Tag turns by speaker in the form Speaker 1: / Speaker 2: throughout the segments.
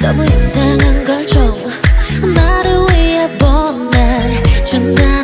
Speaker 1: 너무 이상한 걸좀 나를 위해 보낸 준다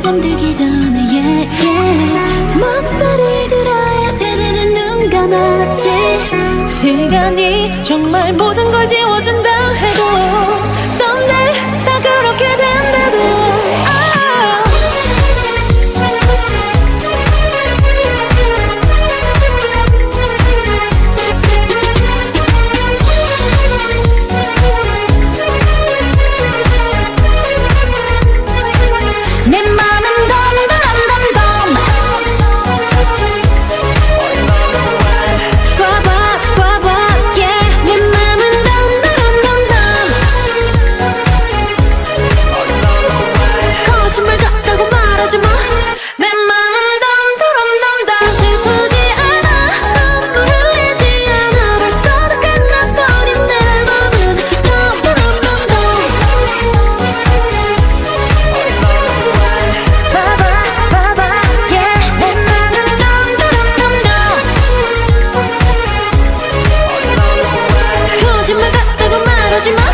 Speaker 1: 잠들기 전에 yeah, yeah. 목소리를 들어야 새들은 눈 감았지 시간이 정말 모든 걸 지워준다 해도 썸네 다 그렇게 돼 거짓말